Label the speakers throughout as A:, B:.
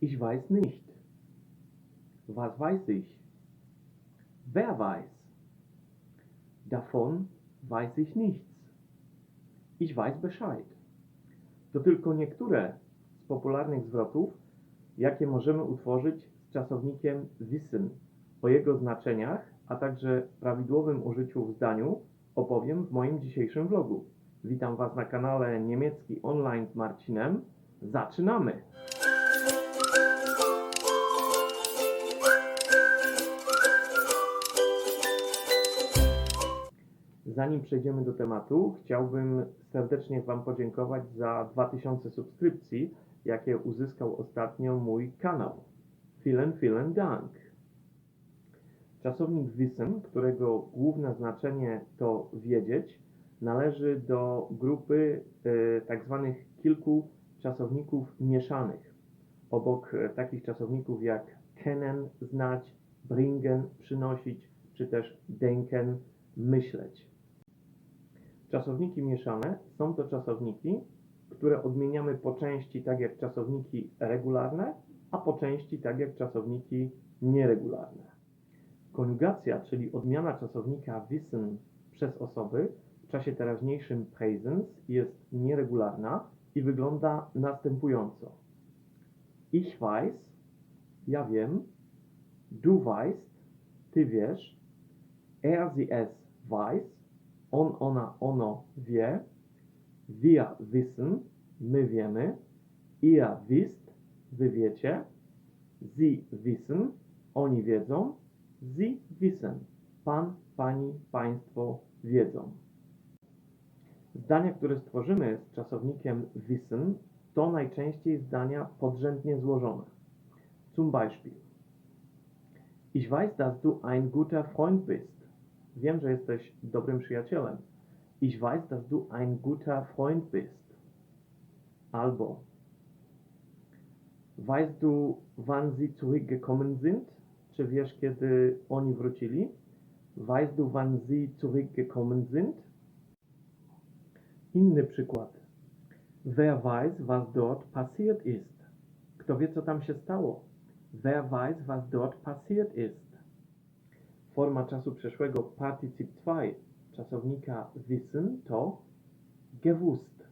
A: Ich weiß nicht. Was weiß ich? Wer weiß? Davon weiß ich nichts. Ich weiß Bescheid. To tylko niektóre z popularnych zwrotów, jakie możemy utworzyć z czasownikiem wissen. O jego znaczeniach, a także prawidłowym użyciu w zdaniu opowiem w moim dzisiejszym vlogu. Witam Was na kanale Niemiecki Online z Marcinem. Zaczynamy! Zanim przejdziemy do tematu, chciałbym serdecznie Wam podziękować za 2000 subskrypcji, jakie uzyskał ostatnio mój kanał. Vielen, vielen Dank! Czasownik wissen, którego główne znaczenie to wiedzieć, należy do grupy tak zwanych kilku czasowników mieszanych. Obok e, takich czasowników jak kennen, znać, bringen, przynosić, czy też denken, myśleć. Czasowniki mieszane są to czasowniki, które odmieniamy po części tak jak czasowniki regularne, a po części tak jak czasowniki nieregularne. Koniugacja, czyli odmiana czasownika wissen przez osoby w czasie teraźniejszym presens jest nieregularna i wygląda następująco. Ich weiß, ja wiem, du weißt, ty wiesz, er, sie, es weiß, on, ona, ono wie, wir wissen, my wiemy, ihr wisst, wy wiecie, sie wissen, oni wiedzą, sie wissen, pan, pani, państwo wiedzą. Zdania, które stworzymy z czasownikiem wissen, to najczęściej zdania podrzędnie złożone. Zum Beispiel. Ich weiß, dass du ein guter Freund bist. Wiem, że jesteś dobrym przyjacielem. Ich weiß, dass du ein guter Freund bist. Albo Weißt du, wann sie zurückgekommen sind? Czy wiesz, kiedy oni wrócili? Weißt du, wann sie zurückgekommen sind? Inny przykład. Wer weiß, was dort passiert ist? Kto wie, co tam się stało? Wer weiß, was dort passiert ist? Forma czasu przeszłego Partizip 2 czasownika wissen to gewusst.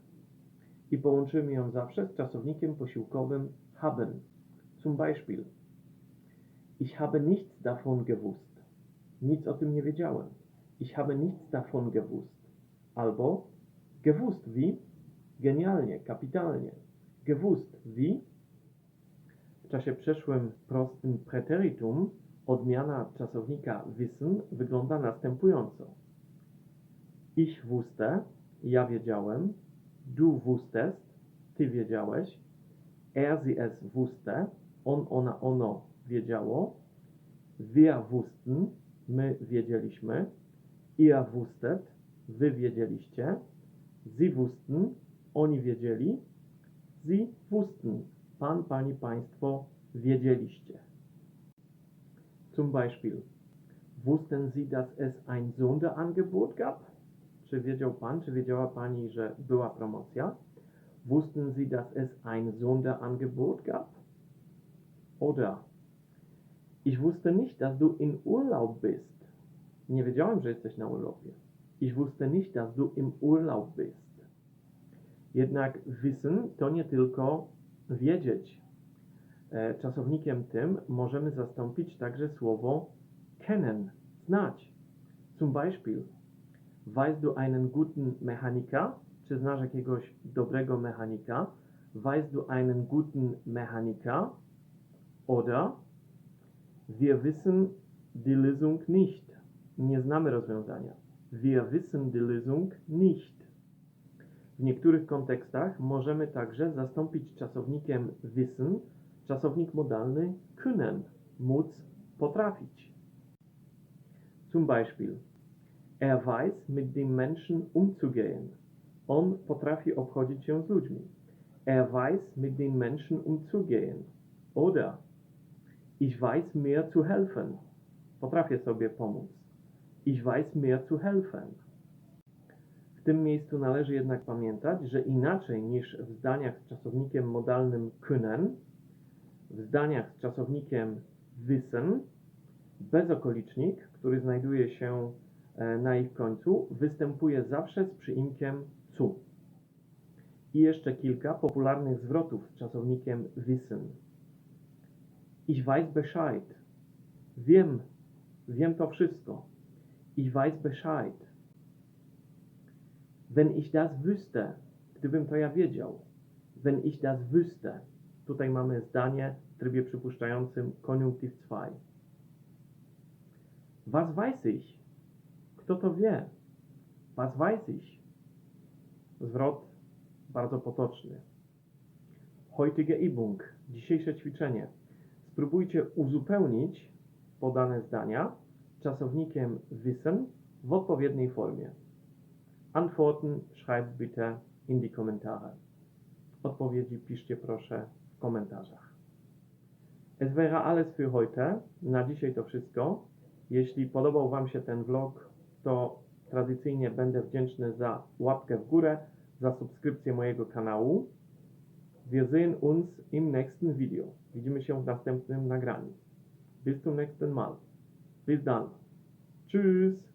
A: I połączymy ją zawsze z czasownikiem posiłkowym haben. Zum Beispiel. Ich habe nichts davon gewusst. Nic o tym nie wiedziałem. Ich habe nichts davon gewusst. Albo gewusst wie? Genialnie, kapitalnie. Gewusst wie? W czasie przeszłym prostym preteritum odmiana czasownika wissen wygląda następująco. Ich wusste, ja wiedziałem, du wusstest, ty wiedziałeś, er, sie, es wusste, on, ona, ono wiedziało, wir wussten, my wiedzieliśmy, ihr wusstet, wy wiedzieliście, sie wussten, oni wiedzieli, sie wussten, pan, pani, państwo wiedzieliście. Zum Beispiel, wussten Sie, dass es ein Sonderangebot gab? Czy wiedział Pan, czy wiedziała Pani, że była promocja? Wussten Sie, dass es ein Sonderangebot gab? Oder Ich wusste nicht, dass du in Urlaub bist. Nie wiedziałem, że jesteś na urlopie. Ich wusste nicht, dass du im Urlaub bist. Jednak wissen to nie tylko wiedzieć. E, Czasownikiem tym możemy zastąpić także słowo kennen, znać. Zum Beispiel, weißt du einen guten Mechaniker? Czy znasz jakiegoś dobrego mechanika? Weißt du einen guten Mechaniker? Oder wir wissen die Lösung nicht. Nie znamy rozwiązania. Wir wissen die Lösung nicht. W niektórych kontekstach możemy także zastąpić czasownikiem wissen czasownik modalny können, móc, potrafić. Zum Beispiel, er weiß, mit den Menschen umzugehen. On potrafi obchodzić się z ludźmi. Er weiß, mit den Menschen umzugehen. Oder ich weiß mir zu helfen. Potrafię sobie pomóc. Ich weiß mir zu helfen. W tym miejscu należy jednak pamiętać, że inaczej niż w zdaniach z czasownikiem modalnym können, W zdaniach z czasownikiem wissen bezokolicznik, który znajduje się e, na ich końcu, występuje zawsze z przyimkiem zu. I jeszcze kilka popularnych zwrotów z czasownikiem wissen. Ich weiß Bescheid. Wiem, wiem to wszystko. Ich weiß Bescheid. Wenn ich das wüsste, gdybym to ja wiedział. Wenn ich das wüsste. Tutaj mamy zdanie w trybie przypuszczającym koniunktyw 2. Was weiß ich? Kto to wie? Was weiß ich? Zwrot bardzo potoczny. Heutige Übung. Dzisiejsze ćwiczenie. Spróbujcie uzupełnić podane zdania czasownikiem wissen w odpowiedniej formie. Antworten schreibt bitte in die Kommentare. Odpowiedzi piszcie proszę w komentarzach. Es wäre alles für heute. Na dzisiaj to wszystko. Jeśli podobał Wam się ten vlog, to tradycyjnie będę wdzięczny za łapkę w górę, za subskrypcję mojego kanału. Wir sehen uns im nächsten Video. Widzimy się w następnym nagraniu. Bis zum nächsten Mal. Bis dann. Tschüss.